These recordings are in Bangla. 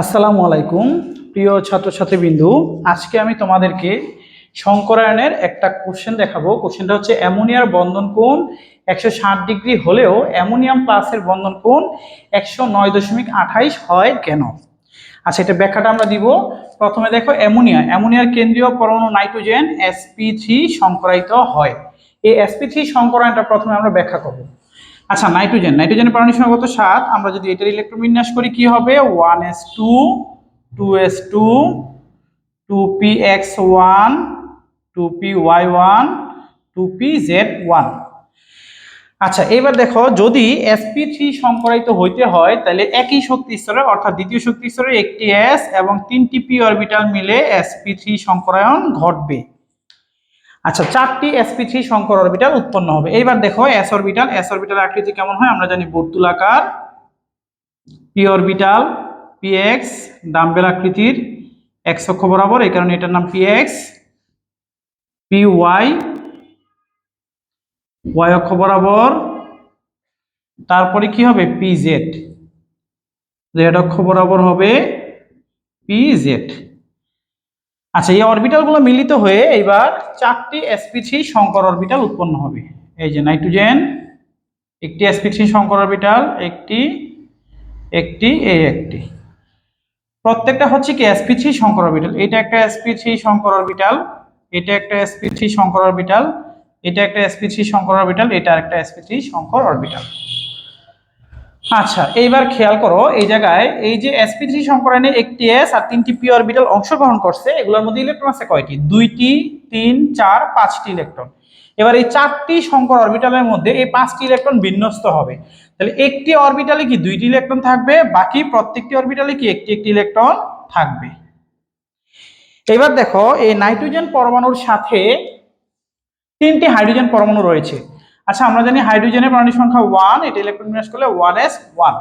আসসালামু আলাইকুম, প্রিয় ছাত্রছাত্রীবৃন্দু। আজকে আমি তোমাদেরকে সংকরায়নের একটা কোশ্চেন দেখাবো। কোশ্চেনটা হচ্ছে, অ্যামোনিয়ার বন্ধন কোণ একশো ষাট ডিগ্রি হলেও অ্যামোনিয়াম প্লাসের বন্ধন কোণ একশো নয় দশমিক আঠাইশ হয় কেন? আচ্ছা এটা ব্যাখ্যাটা আমরা দিব। প্রথমে দেখো, অ্যামোনিয়া। অ্যামোনিয়ার কেন্দ্রীয় পরমাণু নাইট্রোজেন এসপি থ্রি সংকরায়িত হয়। এই এসপি থ্রি সংকরায়নটা প্রথমে আমরা ব্যাখ্যা করব। আচ্ছা নাইট্রোজেন নাইট্রোজেনের পারমাণবিক সংখ্যা কত? সাত। আমরা যদি এটার ইলেকট্রন বিন্যাস করি, কি হবে? One s two two s two two p x one two p y one two p z one আচ্ছা এবার দেখো, যদি এসপি থ্রি সংকরায়িত হইতে হয়, তাহলে একই শক্তি স্তরে, অর্থাৎ দ্বিতীয় শক্তি স্তরে একটি এস এবং তিনটি পি অরবিটাল মিলে এসপি থ্রি সংকরায়ন ঘটবে। আচ্ছা চারটি এসপি থ্রি সংকর অরবিটাল উৎপন্ন হবে। এইবার দেখো এস অরবিটাল এস অরবিটাল আকৃতি কেমন হয়? আমরা জানি বর্তুলাকার p orbital p x dumbbell আকৃতির এক্স অক্ষ বরাবর, এই কারণে এটার নাম p x p y y অক্ষ বরাবর। তারপরে কি হবে? পি জেড জেড অক্ষ বরাবর হবে পি জেড আচ্ছা এই অরবিটালগুলো মিলিত হয়ে এবার চারটি এসপি থ্রি সংকর অরবিটাল উৎপন্ন হবে। এই যে নাইট্রোজেন, একটি এসপি থ্রি সংকর অরবিটাল, একটি একটি, এই একটি। প্রত্যেকটা হচ্ছে কি এসপি থ্রি সংকর অরবিটাল। এটা একটা এসপি থ্রি সংকর অরবিটাল, এটা একটা এসপি থ্রি সংকর অরবিটাল, এটা একটা এসপি থ্রি সংকর অরবিটাল, এটা একটা এসপি থ্রি সংকর অরবিটাল। আচ্ছা এইবার খেয়াল করো, এই জায়গায় এই যে এসপি থ্রি সংকরণে একটি এস আর তিনটি পি অরবিটাল অংশগ্রহণ করছে, এগুলোর মধ্যে ইলেকট্রন আছে কয়টি? দুইটি, তিন, চার, পাঁচটি ইলেকট্রন এবার এই চারটি সংকর অরবিটালের মধ্যে এই পাঁচটি ইলেকট্রন বিন্যস্ত হবে। তাহলে একটি অরবিটালে কি দুইটি ইলেকট্রন থাকবে? বাকি প্রত্যেকটি অরবিটালে কি একটি একটি ইলেকট্রন থাকবে। এবার দেখো, এই নাইট্রোজেন পরমাণুর সাথে তিনটি হাইড্রোজেন পরমাণু রয়েছে। আচ্ছা আমরা জানি হাইড্রোজেনের পারমাণবিক সংখ্যা ওয়ান এটা ইলেকট্রন বিন্যাস করলে ওয়ান এস ওয়ান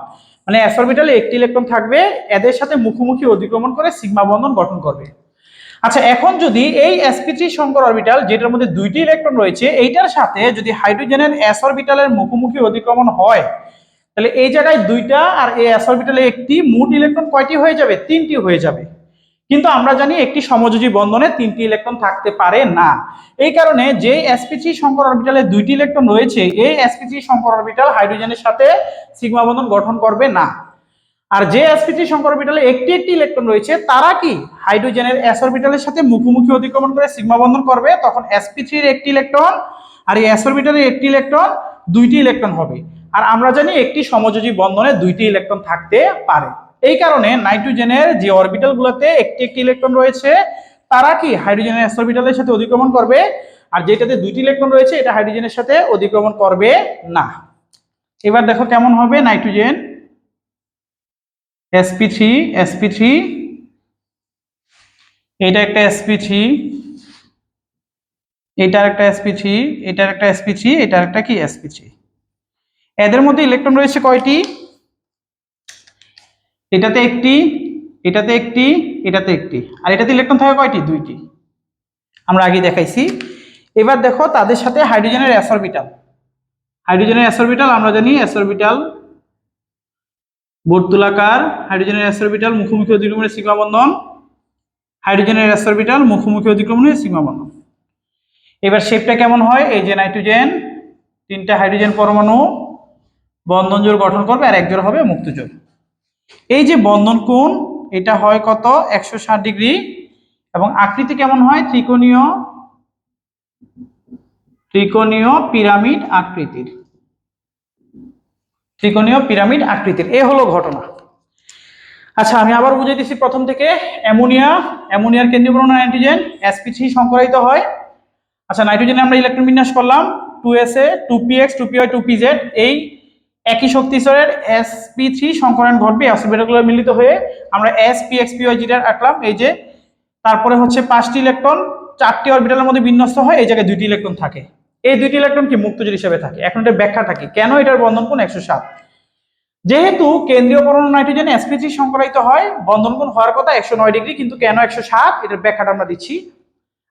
মানে এস অরবিটালে একটি ইলেকট্রন থাকবে, এদের সাথে মুখোমুখি অধিক্রমণ করে সিগমা বন্ধন গঠন করবে। আচ্ছা এখন যদি এই sp3 সংকর অরবিটাল যেটার মধ্যে দুইটি ইলেকট্রন রয়েছে, এইটার সাথে যদি হাইড্রোজেনের এস অরবিটালের মুখোমুখি অধিক্রমণ হয়, তাহলে এই জায়গায় দুইটা আর এই এস অরবিটালে একটি মোট ইলেকট্রন কয়টি হয়ে যাবে? তিনটি হয়ে যাবে। কিন্তু আমরা জানি একটি সমযোজী বন্ধনে তিনটি ইলেকট্রন থাকতে পারে না। এই কারণে যে sp3 সংকর অরবিটালে দুইটি ইলেকট্রন রয়েছে, এই sp3 সংকর অরবিটাল হাইড্রোজেনের সাথে সিগমা বন্ধন গঠন করবে না। আর যে sp3 সংকর অরবিটালে একটি একটি ইলেকট্রন রয়েছে, তারা কি হাইড্রোজেনের s অরবিটালের সাথে মুখোমুখি অতিক্রমণ করে সিগমা বন্ধন করবে? তখন sp3 এর একটি ইলেকট্রন আর এই s অরবিটালের একটি ইলেকট্রন দুইটি ইলেকট্রন হবে। আর আমরা জানি একটি সমযোজী বন্ধনে দুইটি ইলেকট্রন থাকতে পারে। এই কারণে নাইট্রোজেনের যে অরবিটালগুলোতে একটি একটি ইলেকট্রন রয়েছে, তারা কি হাইড্রোজেনের s অরবিটালের সাথে অধিক্রমণ করবে? আর যেটাতে দুইটি ইলেকট্রন রয়েছে, এটা হাইড্রোজেনের সাথে অধিক্রমণ করবে না। এবার দেখো কেমন হবে নাইট্রোজেন? sp3 sp3 এটা একটা sp3 এটার একটা এসপি sp3 এটার একটা এসপি sp3 এটার একটা কি sp3 এদের মধ্যে ইলেকট্রন রয়েছে কয়টি? এটাতে একটি এটাতে একটি এটাতে একটি। আর এটাতে ইলেকট্রন থাকে কয়টি? দুইটি। আমরা আগে দেখাইছি। এবার দেখো তাদের সাথে হাইড্রোজেনের s অরবিটাল হাইড্রোজেনের s অরবিটাল আমরা জানি s অরবিটাল বর্তুলাকার হাইড্রোজেনের s অরবিটাল মুখোমুখি অধিক্রমণের সিগমা বন্ধন হাইড্রোজেনের s অরবিটাল মুখোমুখি অধিক্রমণের সিগমা বন্ধন। এবার শেপটা কেমন হয়? এই যে নাইট্রোজেন তিনটা হাইড্রোজেন পরমাণু, বন্ধন জোড় গঠন করবে আর এক জোড় হবে মুক্ত জোড়। এই যে বন্ধন কোণ, এটা হয় কত? একশো ষাট ডিগ্রি। এবং আকৃতি কেমন হয়? ত্রিকোণীয় ত্রিকোণীয় পিরামিড আকৃতির। ত্রিকোণীয় পিরামিড আকৃতির। এ হলো ঘটনা। আচ্ছা আমি আবার বুঝে দিচ্ছি প্রথম থেকে। অ্যামোনিয়া, অ্যামোনিয়ার কেন্দ্রীয় নাইট্রোজেন sp3 সংকরায়িত হয়। আচ্ছা নাইট্রোজেনে আমরা ইলেকট্রন বিন্যাস করলাম। Two S A two p x two p y two p z এই একই শক্তি স্তরের sp3 থ্রি সংকরণ ঘটবে অসুবিধাগুলো মিলিত হয়ে আমরা s p x p y আঁকলাম, এই যে। তারপরে হচ্ছে পাঁচটি ইলেকট্রন চারটি অরবিটালের মধ্যে বিন্যস্ত হয়, এই জায়গায় দুইটি ইলেকট্রন থাকে। এই দুইটি ইলেকট্রন কি মুক্তজোড় হিসেবে থাকে? এখন এটার ব্যাখ্যা থাকে, কেন এটার বন্ধন কোণ একশো সাত? যেহেতু কেন্দ্রীয় পরমাণু নাইট্রোজেন sp3 সংকরায়িত হয়, বন্ধন কোণ হওয়ার কথা একশো নয় ডিগ্রি, কিন্তু কেন একশো সাত? এটার ব্যাখ্যাটা আমরা দিচ্ছি।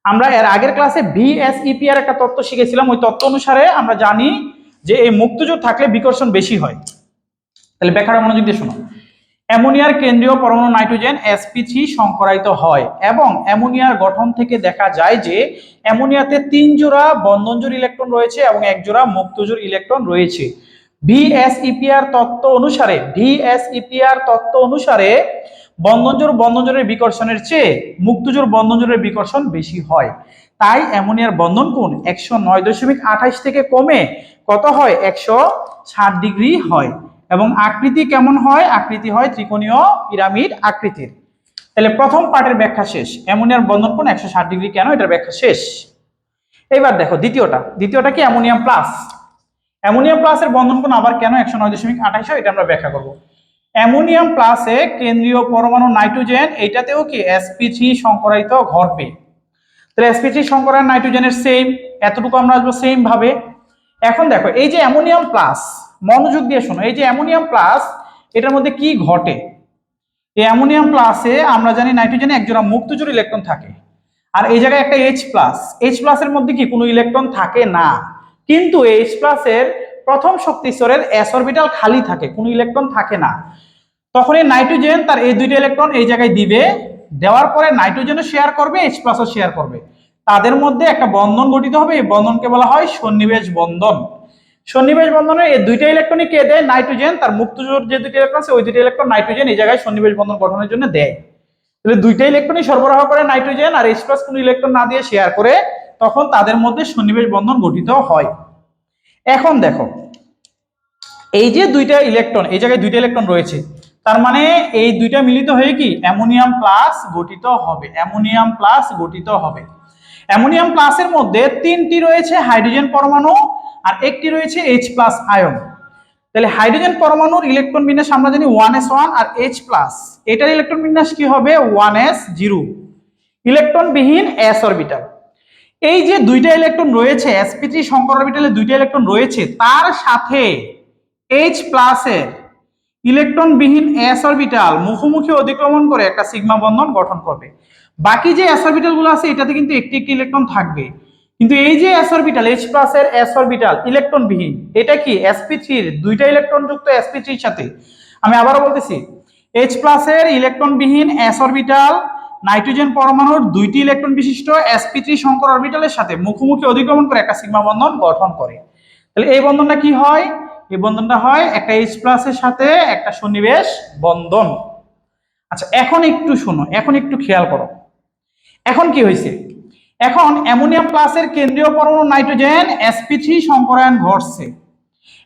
আমরা এর আগের ক্লাসে ভিএসইপি এর একটা তত্ত্ব শিখেছিলাম, ওই তত্ত্ব অনুসারে আমরা জানি যে এই মুক্তজোড় থাকলে বিকর্ষণ বেশি হয়। তাহলে ব্যাখ্যাটা মনোযোগ দিয়ে শোনো অ্যামোনিয়ার কেন্দ্রীয় পরমাণু নাইট্রোজেন sp3 সংকরায়িত হয় এবং অ্যামোনিয়ার গঠন থেকে দেখা যায় যে অ্যামোনিয়াতে তিন জোড়া বন্ধনজোড় ইলেকট্রন রয়েছে এবং এক জোড়া মুক্তজোড় ইলেকট্রন রয়েছে। ভিএসইপিআর তত্ত্ব অনুসারে ভিএসইপিআর তত্ত্ব অনুসারে বন্ধনজোড় বন্ধনজোড়ের বিকর্ষণের চেয়ে মুক্তজোড় বন্ধনজোড়ের বিকর্ষণ বেশি হয়। তাই অ্যামোনিয়ার বন্ধন কোণ একশো নয় দশমিক আঠাশ থেকে কমে কত হয়? একশো ষাট ডিগ্রি হয়। এবং আকৃতি কেমন হয়? আকৃতি হয় ত্রিকোণীয় পিরামিড আকৃতির। তাহলে প্রথম পার্টের ব্যাখ্যা শেষ। অ্যামোনিয়ার বন্ধন কোণ একশো ষাট ডিগ্রি কেন? এটার ব্যাখ্যা শেষ। এবার দেখো দ্বিতীয়টা। দ্বিতীয়টা কি? Ammonium plus. অ্যামোনিয়াম প্লাসের বন্ধন কোণ আবার কেন একশো নয় দশমিক আঠাশ হয়? এটা আমরা ব্যাখ্যা করব। অ্যামোনিয়াম প্লাসে কেন্দ্রীয় পরমাণু নাইট্রোজেন, এইটাতেও কি? এসপি থ্রি সংকরায়িত ঘটবে তাহলে এসপি থ্রি সংকরায়ন নাইট্রোজেনের সেম এতটুকু আমরা আসব সেম ভাবে। এখন দেখো, এই যে অ্যামোনিয়াম প্লাস মনোযোগ দিয়ে শোনো, এই যে অ্যামোনিয়াম প্লাস এটার মধ্যে কি ঘটে? এই অ্যামোনিয়াম প্লাসে আমরা জানি নাইট্রোজেনে একজোড়া মুক্তজোড় ইলেকট্রন থাকে। আর এই জায়গায় একটা এইচ প্লাস এইচ প্লাসের মধ্যে কি কোনো ইলেকট্রন থাকে না? কিন্তু এইচ প্লাসের প্রথম শক্তি স্তরের এস অরবিটাল খালি থাকে, কোনো ইলেকট্রন থাকে না। তখন এই নাইট্রোজেন তার এই দুইটা ইলেকট্রন এই জায়গায় দিবে দেওয়ার পরে নাইট্রোজেনও শেয়ার করবে এইচ প্লাসও শেয়ার করবে। তাদের মধ্যে একটা বন্ধন গঠিত হবে, এই বন্ধনকে বলা হয় সন্নিবেশ বন্ধন। সন্নিবেশ বন্ধনের এই দুইটা ইলেকট্রনই কে দেয়? নাইট্রোজেন, তার মুক্তজোড় যে দুইটা ইলেকট্রন আছে, ওই দুইটা ইলেকট্রন নাইট্রোজেন এই জায়গায় সন্নিবেশ বন্ধন গঠনের জন্য দেয়। তাহলে দুইটা ইলেকট্রনই সরবরাহ করে নাইট্রোজেন আর এইচ প্লাস কোনো ইলেকট্রন না দিয়ে শেয়ার করে, তখন তাদের মধ্যে সন্নিবেশ বন্ধন গঠিত হয়। এখন দেখো, এই যে দুইটা ইলেকট্রন এই জায়গায় দুইটা ইলেকট্রন রয়েছে তার মানে এই দুইটা মিলিত হয়ে কি? অ্যামোনিয়াম প্লাস গঠিত হবে। অ্যামোনিয়াম প্লাস গঠিত হবে। অ্যামোনিয়াম প্লাসের মধ্যে তিনটি রয়েছে হাইড্রোজেন পরমাণু আর একটি রয়েছে এইচ প্লাস আয়ন। তাহলে হাইড্রোজেন পরমাণুর ইলেকট্রন বিন্যাস আমরা জানি ওয়ান এস ওয়ান আর এইচ প্লাস। এটার ইলেকট্রন বিন্যাস কি হবে? One s zero. ইলেকট্রন বিহীন এস অরবিটাল এই যে দুইটা ইলেকট্রন রয়েছে sp3 সংকর অরবিটালে দুইটা ইলেকট্রন রয়েছে, তার সাথে H প্লাসের ইলেকট্রন বিহীন s অরবিটাল মুখোমুখি অতিক্রমণ করে একটা সিগমা বন্ধন গঠন করবে। বাকি যে s অরবিটালগুলো আছে, এটাতে কিন্তু একটি একটি ইলেকট্রন থাকবে। কিন্তু এই যে s অরবিটাল H প্লাসের s অরবিটাল ইলেকট্রন বিহীন এটা কি sp3 এর? দুইটা ইলেকট্রন যুক্ত sp3 এর সাথে? আমি আবারও বলতেছি, H প্লাসের ইলেকট্রন বিহীন s অরবিটাল নাইট্রোজেন পরমাণুর দুইটি ইলেকট্রন বিশিষ্ট sp3 সংকর অরবিটালের সাথে মুখোমুখি অধিগমন করে একটা সিগমা বন্ধন গঠন করে। তাহলে এই বন্ধনটা কি হয়? এই বন্ধনটা হয় একটা H প্লাসের সাথে, একটা সন্নিবেশ বন্ধন। আচ্ছা এখন একটু শোনো, এখন একটু খেয়াল করো। এখন কি হয়েছে? এখন অ্যামোনিয়াম প্লাসের কেন্দ্রীয় পরমাণু নাইট্রোজেন sp3 সংকরায়ন ঘটছে।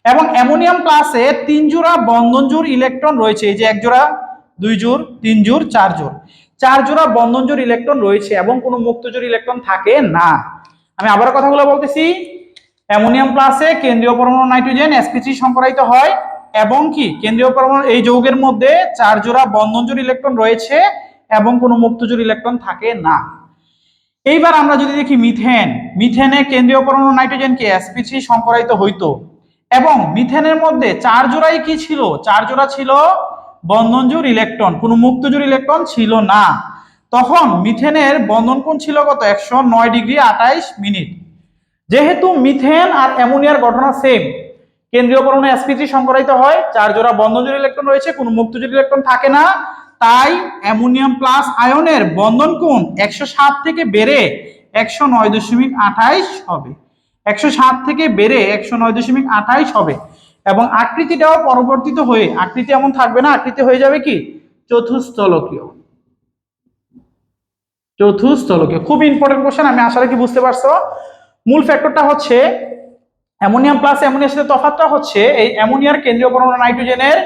এবং অ্যামোনিয়াম প্লাসে তিন জোড়া বন্ধন জোড় ইলেকট্রন রয়েছে। এই যে এক জোড়া, দুই জোড়, তিন জোড়, চার জোড়। চার জোড়া বন্ধন জোড় ইলেকট্রন রয়েছে এবং কোনো মুক্ত জোড় ইলেকট্রন থাকে না। আমি আবার কথাগুলো বলতেছি অ্যামোনিয়াম প্লাসে কেন্দ্রীয় পরমাণু নাইট্রোজেন sp3 সংকরায়িত হয় এবং কি? কেন্দ্রীয় পরমাণু, এই যৌগের মধ্যে চার জোড়া বন্ধন জোড় ইলেকট্রন রয়েছে এবং কোনো মুক্ত জোড় ইলেকট্রন থাকে না। এইবার আমরা যদি দেখি মিথেন মিথেনে কেন্দ্রীয় পরমাণু নাইট্রোজেনকে sp3 সংকরায়িত হইতো এবং মিথেনের মধ্যে চার জোড়াই কি ছিল? চার জোড়া ছিল বন্ধনজোড় ইলেকট্রন কোনো মুক্তজোড় ইলেকট্রন ছিল না। তখন মিথেনের বন্ধন কোণ ছিল কত? একশো নয় ডিগ্রি আঠাইশ মিনিট। যেহেতু মিথেন আর অ্যামোনিয়ার ঘটনা সেম কেন্দ্রীয় পরমাণু sp3 সংকরায়িত হয়, চার জোড়া বন্ধনজোড় ইলেকট্রন রয়েছে, কোনো মুক্তজোড় ইলেকট্রন থাকে না, তাই অ্যামোনিয়াম প্লাস আয়নের বন্ধন কোণ একশো সাত থেকে বেড়ে একশো নয় দশমিক আঠাইশ হবে। একশো সাত থেকে বেড়ে একশো নয় দশমিক আঠাইশ হবে। এবং আকৃতিটাও পরিবর্তিত হয়ে, আকৃতি এমন থাকবে না, আকৃতি হয়ে যাবে কি? চতুস্থলকীয়। চতুস্থলকীয়। খুব ইম্পর্টেন্ট কোশ্চেন আমি আশা রাখি বুঝতে পারছ। মূল ফ্যাক্টরটা হচ্ছে অ্যামোনিয়াম প্লাস অ্যামোনিয়ার সাথে তফাৎটা হচ্ছে এই অ্যামোনিয়ার কেন্দ্রীয় পরমাণু নাইট্রোজেনের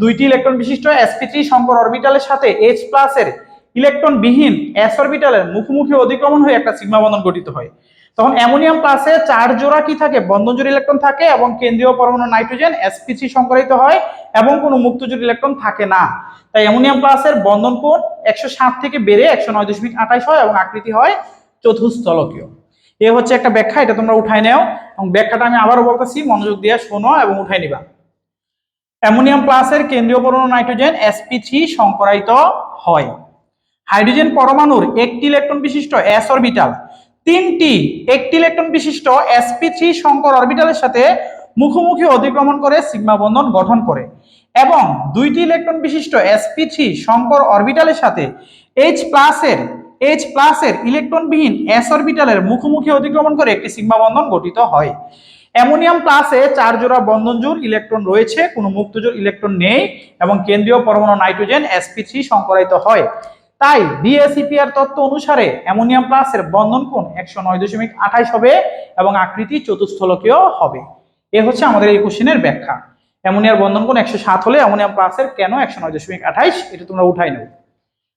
দুইটি ইলেকট্রন বিশিষ্ট sp3 সংকর অরবিটালের সাথে H প্লাসের ইলেকট্রন বিহীন s অরবিটালের মুখোমুখি অধিক্রমণ হয়ে একটা সিগমা বন্ধন গঠিত হয়। তখন অ্যামোনিয়াম প্লাসে চার জোড়া কি থাকে? বন্ধন জোড় ইলেকট্রন থাকে এবং কেন্দ্রীয় পরমাণু নাইট্রোজেন sp3 সংকরিত হয় এবং কোনো মুক্ত জোড় ইলেকট্রন থাকে না। তাই অ্যামোনিয়াম প্লাসের বন্ধন কোণ একশো সাত থেকে বেড়ে একশো নয় দশমিক আঠাইশ হয় এবং আকৃতি হয় চতুস্থলকীয় এ হচ্ছে একটা ব্যাখ্যা, এটা তোমরা উঠাই নাও এবং ব্যাখ্যাটা আমি আবারও বলতেছি, মনোযোগ দিয়ে শোনো এবং উঠাই নিবা। অ্যামোনিয়াম প্লাসের কেন্দ্রীয় পরমাণু নাইট্রোজেন sp3 সংকরায়িত হয়। হাইড্রোজেন পরমাণুর একটি ইলেকট্রন বিশিষ্ট s অরবিটাল তিনটি একটি ইলেকট্রন বিশিষ্ট sp3 সংকর অরবিটালের সাথে মুখোমুখি অতিক্রমণ করে সিগমা বন্ধন গঠন করে এবং দুইটি ইলেকট্রন বিশিষ্ট sp3 সংকর অরবিটালের সাথে এইচ প্লাসের H প্লাসের ইলেকট্রনবিহীন s অরবিটালের মুখোমুখি অতিক্রমণ করে একটি সিগমা বন্ধন গঠিত হয়। অ্যামোনিয়াম প্লাসে চার জোড়া বন্ধন জোড় ইলেকট্রন রয়েছে, কোনো মুক্ত জোড় ইলেকট্রন নেই এবং কেন্দ্রীয় পরমাণু নাইট্রোজেন sp3 সংকরায়িত হয়। তাই বিএসইপিআর তত্ত্ব অনুসারে অ্যামোনিয়াম প্লাসের বন্ধন কোণ একশো নয় দশমিক আঠাইশ হবে এবং আকৃতি চতুস্থলকীয় হবে। এ হচ্ছে আমাদের এই কোশ্চেনের ব্যাখ্যা। অ্যামোনিয়ার বন্ধন কোণ একশো সাত হলে অ্যামোনিয়াম প্লাসের কেন একশো নয় দশমিক আঠাইশ এটা তোমরা উঠাই নেবে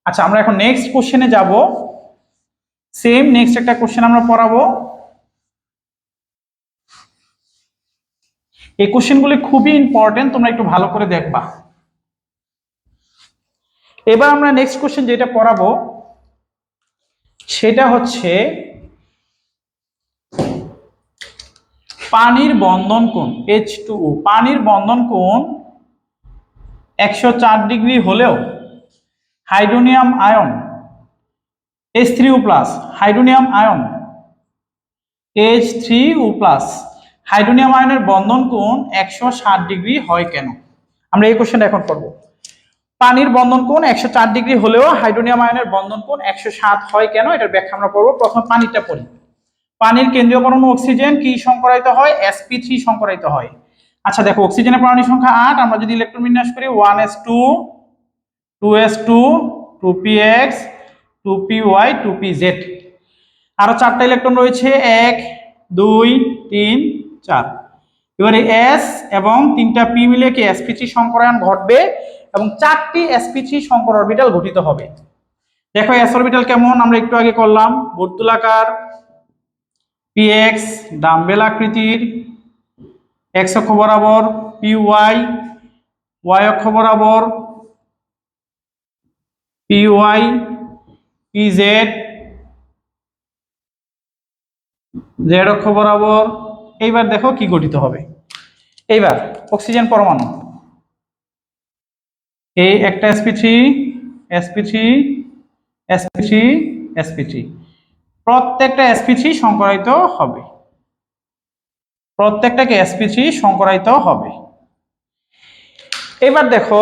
আচ্ছা আমরা এখন নেক্সট কোশ্চেনে যাব। সেম নেক্সট একটা কোশ্চেন আমরা পড়াবো। এই কোশ্চেনগুলি খুবই ইম্পর্টেন্ট তোমরা একটু ভালো করে দেখবা। এবার আমরা নেক্সট কোশ্চেন যেটা পড়াবো, সেটা হচ্ছে, পানির বন্ধন কোণ এইচ টু পানির বন্ধন কোণ একশো ডিগ্রি হলেও hydronium ion H three O plus hydronium ion H three O plus hydronium আয়নের বন্ধন কোণ একশো ষাট ডিগ্রি হয় কেন? আমরা এই কোশ্চেনটা এখন করব। পানির বন্ধন কোণ একশো চার ডিগ্রি হলেও হাইড্রোনিয়াম আয়নের বন্ধন কোণ একশো সাত হয় কেন? এটার ব্যাখ্যা আমরা পড়ব। প্রথমে পানিটা পড়ি। পানির কেন্দ্রীয় পরমাণু অক্সিজেন কি সংকরায়িত হয়? Sp3 থ্রি সংকরায়িত হয়। আচ্ছা দেখো, অক্সিজেনের পরমাণু সংখ্যা আট। আমরা যদি ইলেকট্রন বিন্যাস করি one s two two s two two p x, two p y, two p z. আরও চারটা ইলেকট্রন রয়েছে, এক, দুই, তিন, চার। এবারে এস এবং তিনটা পি মিলে কি sp3 সংকরায়ন ঘটবে এবং চারটি sp3 সংকর অরবিটাল গঠিত হবে। দেখো, এস অরবিটাল কেমন? আমরা একটু আগে করলাম, বর্তুলাকার px ডাম্বেল আকৃতির x অক্ষ বরাবর py y অক্ষ বরাবর py pz z অক্ষ বরাবর। এইবার দেখো কি গঠিত হবে। এইবার অক্সিজেন পরমাণু। এই একটা sp3 sp3 sp3 sp3 প্রত্যেকটা sp3 সংকরায়িত হবে। প্রত্যেকটাকে sp3 সংকরায়িত হবে। এবার দেখো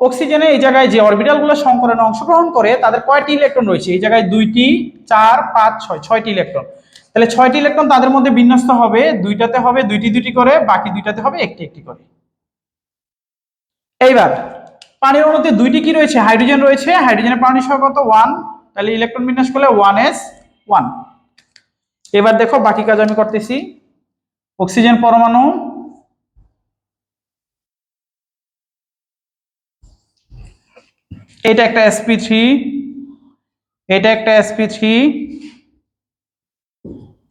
অক্সিজেনে এই জায়গায় যে অরবিটালগুলো সংকরণে অংশগ্রহণ করে, তাদের কয়টি ইলেকট্রন রয়েছে? এই জায়গায় দুইটি, চার, পাঁচ, ছয়, ছয়টি ইলেকট্রন তাহলে ছয়টি ইলেকট্রন তাদের মধ্যে বিন্যস্ত হবে, দুইটাতে হবে, দুইটি দুইটি করে, বাকি দুইটাতে হবে, একটি একটি করে। এইবার, পানির অণুতে দুইটি কি রয়েছে? হাইড্রোজেন রয়েছে। হাইড্রোজেনের পানি সংখ্যা কত? ওয়ান। তাহলে ইলেকট্রন বিন্যাস করলে ওয়ান এস ওয়ান। এবার দেখো, বাকি কাজ আমি করতেছি। অক্সিজেন পরমাণু এটা একটা এসপি থ্রি এটা একটা sp three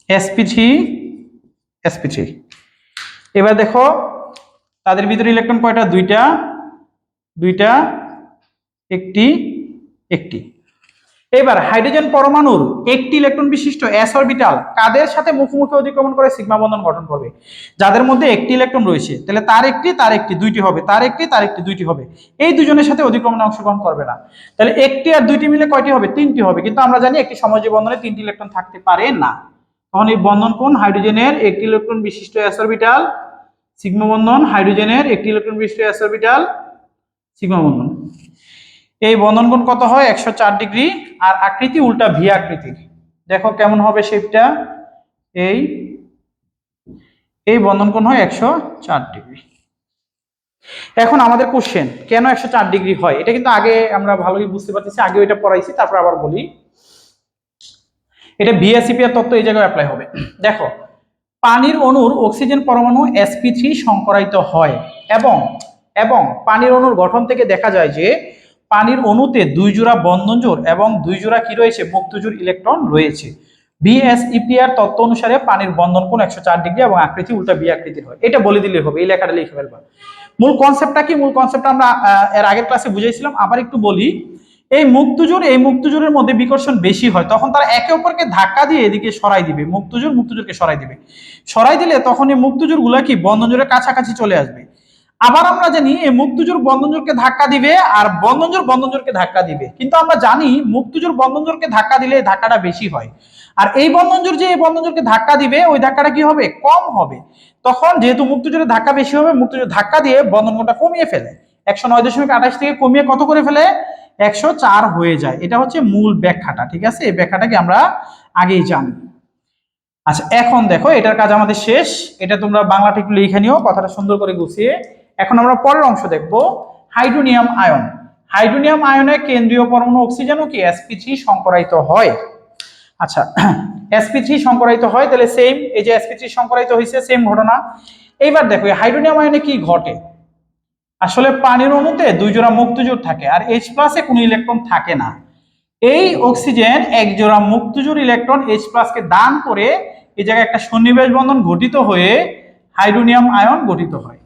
sp three sp three এবার দেখো, তাদের ভিতরে ইলেকট্রন কয়টা দুইটা দুইটা, একটি একটি। এবার হাইড্রোজেন পরমাণুর একটি ইলেকট্রন বিশিষ্ট এস অরবিটাল কাদের সাথে মুখোমুখি অতিক্রমণ করে সিগমা বন্ধন গঠন করবে? যাদের মধ্যে একটি ইলেকট্রন রয়েছে, তাহলে তার একটি তার একটি দুইটি হবে, তার একটি তার একটি দুইটি হবে। এই দুজনের সাথে অতিক্রমণে অংশগ্রহণ করবে না। তাহলে একটি আর দুইটি মিলে কয়টি হবে? তিনটি হবে। কিন্তু আমরা জানি একটি সমযোজী বন্ধনে তিনটি ইলেকট্রন থাকতে পারে না। তখন এই বন্ধন কোন? হাইড্রোজেনের একটি ইলেকট্রন বিশিষ্ট এস অরবিটাল সিগমা বন্ধন, হাইড্রোজেনের একটি ইলেকট্রন বিশিষ্ট এস অরবিটাল সিগমা বন্ধন। এই বন্ধন কোণ কত হয়? একশো চার ডিগ্রি। আর আকৃতি উল্টা ভি আকৃতির। দেখো কেমন হবে শেপটা এই এই বন্ধন কোণ হয় একশো চার ডিগ্রি। এখন আমাদের কোশ্চেন কেন একশো চার ডিগ্রি হয়? এটা কিন্তু আগে আমরা ভালোই বুঝতে পারতেছি আগে এটা পড়াইছি, তারপর আবার বলি। এটা বিএসিপিআর তত্ত্ব এই জায়গায় অ্যাপ্লাই হবে। দেখো, পানির অণুর অক্সিজেন পরমাণু sp3 থ্রি সংকরায়িত হয়। এবং এবং পানির অণুর গঠন থেকে দেখা যায় যে পানির দুই জোড়া বন্ধন জোড় এবং দুই জোড়া কি রয়েছে? মুক্তজোড় ইলেকট্রন রয়েছে। বিএসইপিআর তত্ত্ব অনুসারে পানির বন্ধন কোণ একশো চার ডিগ্রি এবং আকৃতি উল্টা বি আকৃতির হয়। এটা বলে দিলে হবে, এই লেখাটা লিখে ফেলবা। মূল কনসেপ্টটা কি? মূল কনসেপ্টটা আমরা এর আগের ক্লাসে বুঝাইছিলাম। আবার একটু বলি, এই মুক্তজোড়, এই মুক্তজোড়ের মধ্যে বিকর্ষণ বেশি হয়, তখন তারা একে অপরকে ধাক্কা দিয়ে এদিকে সরাই দিবে। মুক্তজোড় মুক্তজোড়কে সরাই দিবে। সরাই দিলে তখন এই মুক্তজোড়গুলা কি বন্ধনজোড়ের কাছাকাছি চলে আসবে। আবার আমরা জানি এই মুক্তজোর বন্ধনজোরকে ধাক্কা দিবে আর বন্ধনজোর বন্ধনজোরকে ধাক্কা দিবে। কিন্তু আমরা জানি মুক্তজোর বন্ধনজোরকে ধাক্কা দিলে ধাক্কাটা বেশি হয়। আর এই বন্ধনজোর যে এই বন্ধনজোরকে ধাক্কা দিবে, ওই ধাক্কাটা কি হবে? কম হবে। তখন যেহেতু মুক্তজোরের ধাক্কা বেশি হবে মুক্তজোর ধাক্কা দিয়ে বন্ধনটা কমিয়ে ফেলে। একশো নয় দশমিক আঠাশ থেকে কমিয়ে কত করে ফেলে? একশো চার হয়ে যায়। এটা হচ্ছে মূল ব্যাখ্যাটা, ঠিক আছে? এই ব্যাখ্যাটাকে আমরা আগেই জানি। আচ্ছা এখন দেখো, এটার কাজ আমাদের শেষ। এটা তোমরা বাংলাটা একটু লিখে নিও, কথাটা সুন্দর করে গুছিয়ে এখন আমরা পরের অংশ দেখব, হাইড্রোনিয়াম আয়ন। হাইড্রোনিয়াম আয়নে কেন্দ্রীয় পরমাণু অক্সিজেনও কি এসপি থ্রি সংকরায়িত হয়? আচ্ছা এসপি থ্রি সংকরায়িত হয়, তাহলে সেম এই যে এসপি থ্রি সংকরায়িত হয়েছে সেম ঘটনা। এইবার দেখো হাইড্রোনিয়াম আয়নে কি ঘটে? আসলে পানির অণুতে দুই জোড়া মুক্তজোড় থাকে, আর এইচ প্লাসে কোনো ইলেকট্রন থাকে না। এই অক্সিজেন এক জোড়া মুক্তজোড় ইলেকট্রন এইচ প্লাসকে দান করে, এই জায়গায় একটা সন্নিবেশ বন্ধন গঠিত হয়ে হাইড্রোনিয়াম আয়ন গঠিত হয়।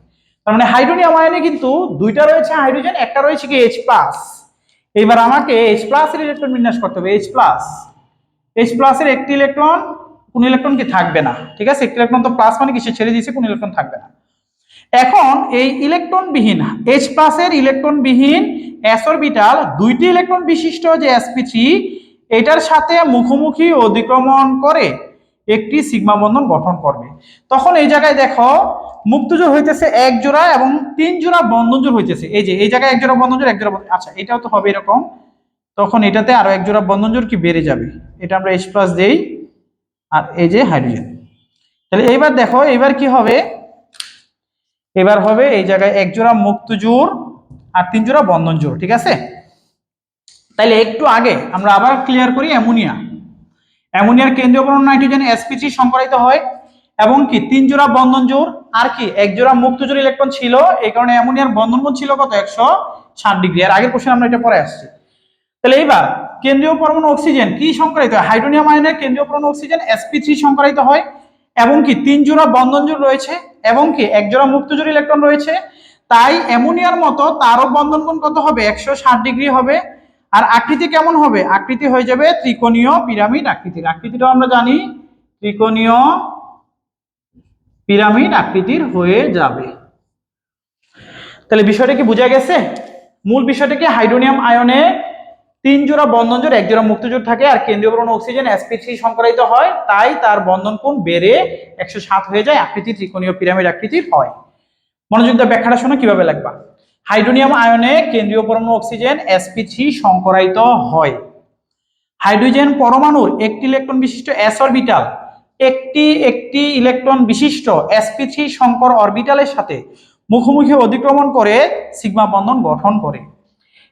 তার মানে হাইড্রোনিয়াম আয়নে কিন্তু দুইটা রয়েছে হাইড্রোজেন, একটা রয়েছে কি এইচ প্লাস এবার আমাকে এইচ প্লাসের ইলেকট্রন বিন্যাস করতে হবে এইচ প্লাস এইচ প্লাসের একটি ইলেকট্রন কোন ইলেকট্রন কি থাকবে না, ঠিক আছে? একটি ইলেকট্রন তো প্লাস মানে কিসে ছেড়ে দিয়েছে, কোন ইলেকট্রন থাকবে না। এখন এই ইলেকট্রন বিহীন এইচ প্লাসের ইলেকট্রন বিহীন এস অরবিটাল দুইটি ইলেকট্রন বিশিষ্ট যে sp3 এটার সাথে মুখোমুখি অধিক্রমণ করে। একটি সিগমা বন্ধন গঠন করবে। তখন এই জায়গায় দেখো, মুক্তজোড় হইতেছে এক জোড়া এবং তিন জোড়া বন্ধনজোড় হইতেছে। এই যে, এই জায়গায় এক জোড়া বন্ধনজোড়, এক জোড়া আচ্ছা এটাও তো হবে এরকম। তখন এটাতে আরও এক জোড়া বন্ধনজোড় কি বেড়ে যাবে? এটা আমরা H প্লাস দেই। আর এই যে হাইড্রোজেন তাহলে এইবার দেখো এবার কি হবে? এবার হবে এই জায়গায় এক জোড়া মুক্ত জোর আর তিন জোড়া বন্ধন জোর ঠিক আছে? তাইলে একটু আগে আমরা আবার ক্লিয়ার করি অ্যামোনিয়া। অ্যামোনিয়ার কেন্দ্রীয় পরমাণু নাইট্রোজেন sp3 সংকরায়িত হয়, এবং কি তিন জোড়া বন্ধন জোর আর কি এক জোড়া মুক্ত জোর ইলেকট্রন ছিল, এই কারণে অ্যামোনিয়ার বন্ধন কোণ ছিল কত? একশো ষাট ডিগ্রি। আর আগের কোশ্চেন আমরা এটা পরে আসছি। তাহলে এইবার, কেন্দ্রীয় পরমাণু অক্সিজেন কি সংকরায়িত হয়? হাইড্রোনিয়াম আয়নের কেন্দ্রীয় পরমাণু অক্সিজেন sp3 সংকরায়িত হয়, এবং কি তিন জোড়া বন্ধন জোড় রয়েছে, এবং কি এক জোড়া মুক্ত জোড় ইলেকট্রন রয়েছে, তাই অ্যামোনিয়ার মতো তারও বন্ধন কোণ কত হবে? একশো ষাট ডিগ্রি হবে। আর আকৃতি কেমন হবে? আকৃতি হয়ে যাবে ত্রিকোণীয় পিরামিড আকৃতির। আকৃতিটাও আমরা জানি, ত্রিকোণীয় পিরামিড আকৃতির হয়ে যাবে। তাহলে বিষয়টা কি বোঝা গেছে? মূল বিষয়টা কি? হাইড্রোনিয়াম আয়নে তিন জোড়া বন্ধন জোড়, এক জোড়া মুক্তজোড় থাকে, আর কেন্দ্রীয় পরমাণু অক্সিজেন sp3 সংকরায়িত হয়, তাই তার বন্ধন কোণ বেড়ে একশো সাত হয়ে যায়, আকৃতি ত্রিকোণীয় পিরামিড আকৃতির হয়। মনোযোগ দিয়ে ব্যাখ্যাটা শোনো, কীভাবে লাগবা? হাইড্রোনিয়াম আয়নে কেন্দ্রীয় পরমাণু অক্সিজেন এসপি sp3 সংকরায়িত হয়। হাইড্রোজেন পরমাণুর একটি ইলেকট্রন বিশিষ্ট s অরবিটাল একটি একটি ইলেকট্রন বিশিষ্ট sp3 সংকর অরবিটালের সাথে মুখোমুখি অধিক্রমণ করে সিগমা বন্ধন গঠন করে।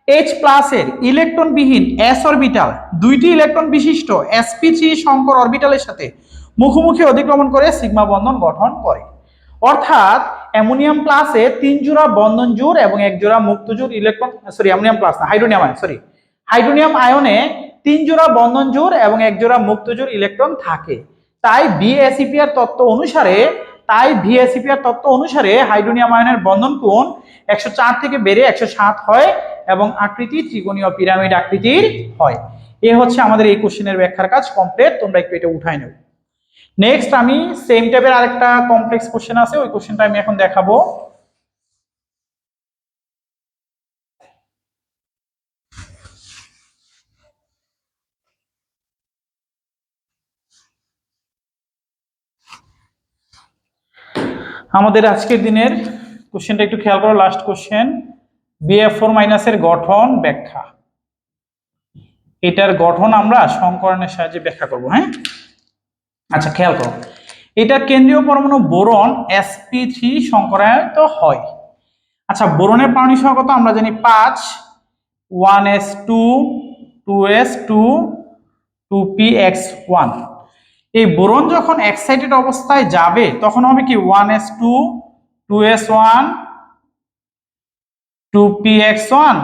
H প্লাসের ইলেকট্রন বিহীন s অরবিটাল দুইটি ইলেকট্রন বিশিষ্ট sp3 সংকর অরবিটালের সাথে মুখোমুখি অধিক্রমণ করে সিগমা বন্ধন গঠন করে। অর্থাৎ অ্যামোনিয়াম প্লাসে তিন জোড়া বন্ধন জোড় এবং এক জোড়া মুক্ত জোড় ইলেকট্রন সরি অ্যামোনিয়াম প্লাস না হাইড্রোনিয়াম আয়ন সরি হাইড্রোনিয়াম আয়নে তিন জোড়া বন্ধন জোড় এবং এক জোড়া মুক্ত জোড় ইলেকট্রন থাকে। তাই বিএসিপিআর তত্ত্ব অনুসারে, তাই ভিএসিপিআর তত্ত্ব অনুসারে হাইড্রোনিয়াম আয়নের বন্ধন কোণ একশো চার থেকে বেড়ে একশো সাত হয় এবং আকৃতি ত্রিকোণীয় পিরামিড আকৃতির হয়। এ হচ্ছে আমাদের এই কোশ্চেনের ব্যাখ্যার কাজ কমপ্লিট তোমরা একটু এটা উঠায় নেও। নেক্সট আমি সেম টাইপের আরেকটা কমপ্লেক্স কোশ্চেন আছে, ওই কোশ্চেনটা আমি এখন দেখাবো। আমাদের আজকের দিনের কোশ্চেনটা একটু খেয়াল করো লাস্ট কোশ্চেন বিএফ ফোর মাইনাসের গঠন ব্যাখ্যা। এটার গঠন আমরা সংকরণের সাহায্যে ব্যাখ্যা করব হ্যাঁ? আচ্ছা খেয়াল করো। এটা কেন্দ্রীয় পরমাণু বোরন এসপি থ্রি সংকরায়িত হয়। আচ্ছা বোরনের সংখ্যা কত? আমরা জানি পাঁচ। One s two two s two two p x one এই বোরন যখন এক্সাইটেড অবস্থায় যাবে, তখন হবে কি? One s two two s one two p x one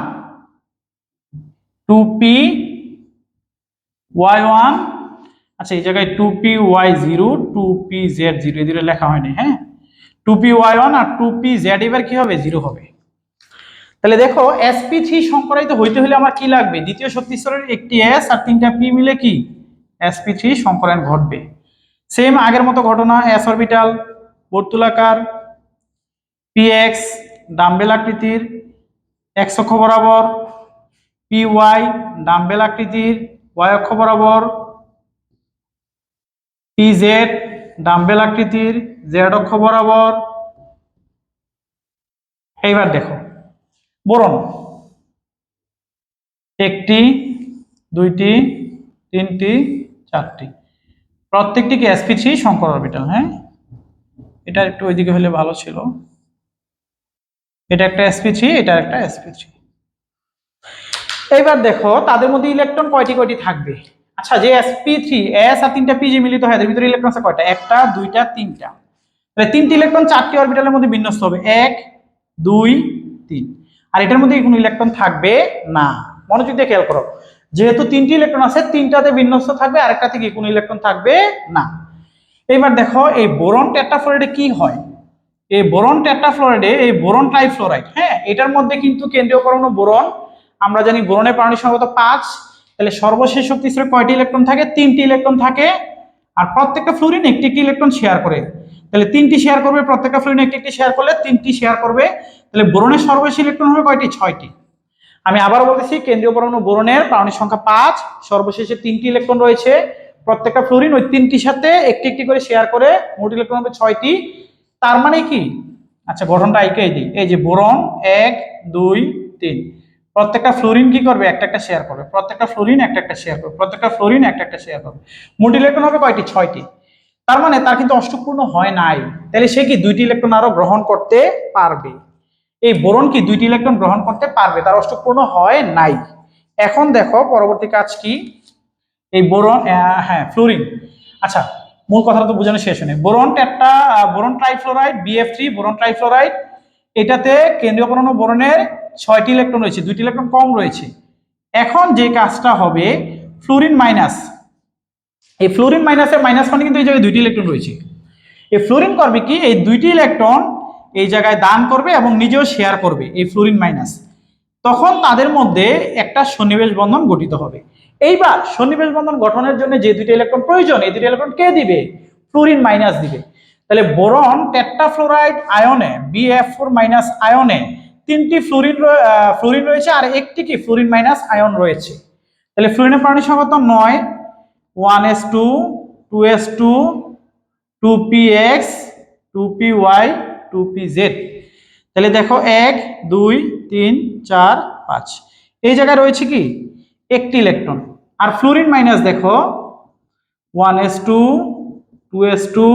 two p y one আচ্ছা এই জায়গায় two p y zero two p z zero এই লেখা হয়নি হ্যাঁ? টু পি ওয়াই ওয়ান আর টু পি জেড এবার কি হবে? জিরো হবে। তাহলে দেখো এসপি থ্রি সংকরায়িত হইতে হলে আমার কি লাগবে? দ্বিতীয় শক্তি স্তরের একটি এস আর তিনটা পি মিলে কি? এসপি থ্রি সংকরায়ন ঘটবে। সেম আগের মতো ঘটনা এস অরবিটাল বর্তুলাকার পিএক্স ডাম্বেল আকৃতির এক্স অক্ষ বরাবর পি ওয়াই ডাম্বেল আকৃতির ওয়াই অক্ষ বরাবর পি জেড ডাম্বেল আকৃতির জেড অক্ষ বরাবর। এইবার দেখো বোরন একটি, দুইটি, তিনটি, চারটি। প্রত্যেকটি কি এসপি থ্রি শঙ্কর অরবিটাল হ্যাঁ? এটা একটু ওইদিকে হলে ভালো ছিল। এটা একটা এসপি থ্রি এটা একটা এসপি থ্রি এইবার দেখো, তাদের মধ্যে ইলেকট্রন কয়টি কয়টি থাকবে? আচ্ছা যে এসপি থ্রি এস আর তিনটা পিজি মিলিত হয়, এদের ভিতরে ইলেকট্রন আছে কয়টা? একটা, দুইটা, তিনটা। তাহলে তিনটি ইলেকট্রন চারটি অরবিটালের মধ্যে বিন্যস্ত হবে। এক, দুই, তিন। আর এটার মধ্যে কোনো ইলেকট্রন থাকবে? না। মনোযোগ দিয়ে খেয়াল করো। যেহেতু তিনটি ইলেকট্রন আছে, তিনটাতে বিন্যস্ত থাকবে আরেকটা থেকে কোনো ইলেকট্রন থাকবে? না। এবার দেখো, এই বোরন টেট্রাফ্লোরাইডে কি হয়? এই বোরন টেট্রাফ্লোরাইডে এই বোরন ট্রাইফ্লোরাইড হ্যাঁ? এটার মধ্যে কিন্তু কেন্দ্রীয় পরমাণু বোরন, আমরা জানি বোরনের পারমাণবিক সংখ্যা পাঁচ। তাহলে সর্বশেষ শক্তি স্তরে কয়টি ইলেকট্রন থাকে? তিনটি ইলেকট্রন থাকে। আর প্রত্যেকটা ফ্লোরিন একটি একটি ইলেকট্রন শেয়ার করে। তাহলে তিনটি শেয়ার করবে, প্রত্যেকটা ফ্লোরিন একটি একটি শেয়ার করলে তিনটি শেয়ার করবে। তাহলে বোরনের সর্বশেষ ইলেকট্রন হবে কয়টি? ছয়টি। আমি আবার বলতেছি, কেন্দ্রীয় পরমাণু বোরনের পারমাণবিক সংখ্যা পাঁচ। সর্বশেষে তিনটি ইলেকট্রন রয়েছে। প্রত্যেকটা ফ্লোরিন ওই তিনটির সাথে একটি একটি করে শেয়ার করে মোট ইলেকট্রন হবে ছয়টি। তার মানে কি? আচ্ছা গঠনটা আইকেই দিই। এই যে বোরন, এক, দুই, তিন। প্রত্যেকটা ফ্লোরিন কি করবে? একটা একটা শেয়ার করবে। প্রত্যেকটা ফ্লোরিন একটা একটা শেয়ার করবে। প্রত্যেকটা ফ্লোরিন একটা একটা শেয়ার করবে। মোট ইলেকট্রন হবে কয়টি? ছয়টি। তার মানে তার কিন্তু অষ্টপূর্ণ হয় নাই। তাহলে সে কি দুইটি ইলেকট্রন আরও গ্রহণ করতে পারবে? এই বোরন কি দুইটি ইলেকট্রন গ্রহণ করতে পারবে? তার অষ্টপূর্ণ হয় নাই। এখন দেখো পরবর্তী কাজ কি? এই বোরন হ্যাঁ ফ্লোরিন আচ্ছা মূল কথাটা তো বোঝানো শেষ হয়নি। বোরন একটা boron trifluoride BF three boron trifluoride এটাতে কেন্দ্রীয় পরমাণু বোরনের ছয়টি ইলেকট্রন রয়েছে, দুইটি ইলেকট্রন কম রয়েছে। এখন যে কাজটা হবে ফ্লোরিন মাইনাস এই ফ্লোরিন মাইনাসের মাইনাস মানে কিন্তু এই জায়গায় দুইটি ইলেকট্রন রয়েছে। এই ফ্লোরিন করবে কি? এই দুইটি ইলেকট্রন এই জায়গায় দান করবে এবং নিজেও শেয়ার করবে, এই ফ্লোরিন মাইনাস তখন তাদের মধ্যে একটা সন্নিবেশ বন্ধন গঠিত হবে। এইবার সন্নিবেশ বন্ধন গঠনের জন্য যে দুইটা ইলেকট্রন প্রয়োজন, এই দুইটা ইলেকট্রন কে দিবে? ফ্লোরিন মাইনাস দিবে। তাহলে বোরন টেট্রাফ্লোরাইড আয়নে বিএফ ফোর মাইনাস আয়নে তিনটি ফ্লোরিন ফ্লোরিন রয়েছে আর একটি কি? ফ্লোরিন মাইনাস আয়ন রয়েছে। তাহলে ফ্লোরিনের পারমাণবিক সংখ্যা তো নয়। One s two two s two two p x two p y two p z তাহলে দেখো এক, দুই, তিন, চার, পাঁচ। এই জায়গায় রয়েছে কি? একটি ইলেকট্রন আর ফ্লোরিন মাইনাস দেখো one s two two s two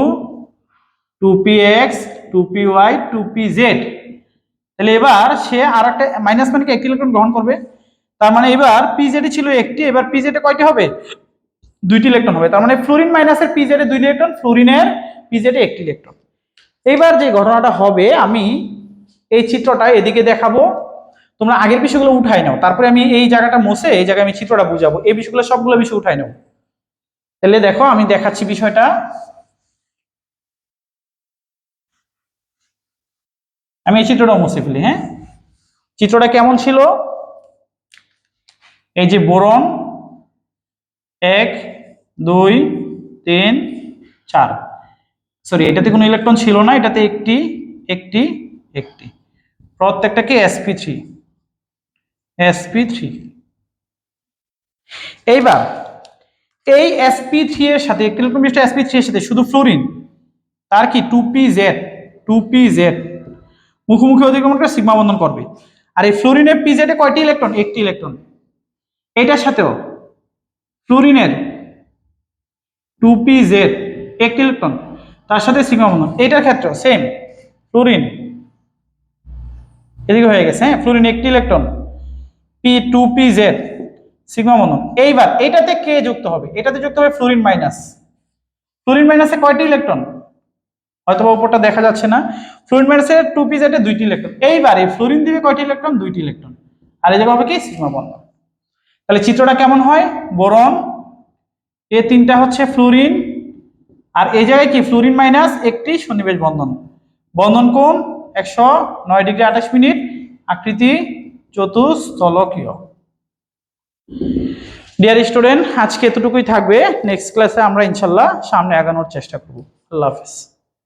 two p x two p y two p z তাহলে এবার সে আর একটা মাইনাস মানে কি একটি ইলেকট্রন গ্রহণ করবে। তার মানে এবার পি জেডে ছিল একটি, এবার পি জেডে কয়টি হবে? দুইটি ইলেকট্রন হবে। তার মানে ফ্লোরিন মাইনাসের পি জেডে দুই ইলেকট্রন ফ্লোরিনের পি জেডে একটি ইলেকট্রন এইবার যে ঘটনাটা হবে, আমি এই চিত্রটা এদিকে দেখাবো। তোমরা আগের বিষয়গুলো উঠাই নাও। তারপরে আমি এই জায়গাটা মুছে, এই জায়গায় আমি চিত্রটা বুঝাবো। এই বিষয়গুলো সবগুলো বিষয় উঠাই নাও। তাহলে দেখো, আমি দেখাচ্ছি বিষয়টা। আমি এই চিত্রটা মুছে ফেলি হ্যাঁ? চিত্রটা কেমন ছিল? এই যে বোরন, এক, দুই, তিন, চার। সরি এটাতে কোনো ইলেকট্রন ছিল না, এটাতে একটি একটি একটি। প্রত্যেকটা কি এসপি থ্রি এসপি থ্রি এইবার, এই এসপি থ্রি এর সাথে, একটি ইলেকট্রন বিশিষ্ট এসপি থ্রি এর সাথে শুধু ফ্লোরিন তার কি? Two p z two p z মুখোমুখি অধিক্রমণ করে সিগমা বন্ধন করবে। আর এই ফ্লোরিনের পি জেডে কয়টি ইলেকট্রন একটি ইলেকট্রন এটার সাথেও ফ্লোরিনের টু পি জেড একটি ইলেকট্রন তার সাথে সিগমা বন্ধন। এটার ক্ষেত্রেও সেম ফ্লোরিন এদিকে হয়ে গেছে হ্যাঁ ফ্লোরিন একটি electron p two p z sigma বন্ধন। এইবার এটাতে কে যুক্ত হবে? এটাতে যুক্ত হবে ফ্লোরিন মাইনাস ফ্লোরিন মাইনাসে কয়টি ইলেকট্রন হয়তো বা উপরটা দেখা যাচ্ছে না। ফ্লোরিন মাইনাসে টু পি জেডে দুইটি ইলেকট্রন এইবার এই ফ্লোরিন দিবে কয়টি ইলেকট্রন দুইটি ইলেকট্রন আর এই জায়গা হবে কি? সিগমা বন্ধন তাহলে চিত্রটা কেমন হয়? বোরন। এ তিনটা হচ্ছে ফ্লোরিন আর এই জায়গায় কি? ফ্লোরিন মাইনাস একটি সন্নিবেশ বন্ধন। বন্ধন কোণ একশো নয় ডিগ্রি আঠাশ মিনিট। আকৃতি চতুস্তলকীয়। ডিয়ার স্টুডেন্ট আজকে এতটুকুই থাকবে। নেক্সট ক্লাসে আমরা ইনশাল্লাহ সামনে আগানোর চেষ্টা করব। আল্লাহ হাফিজ।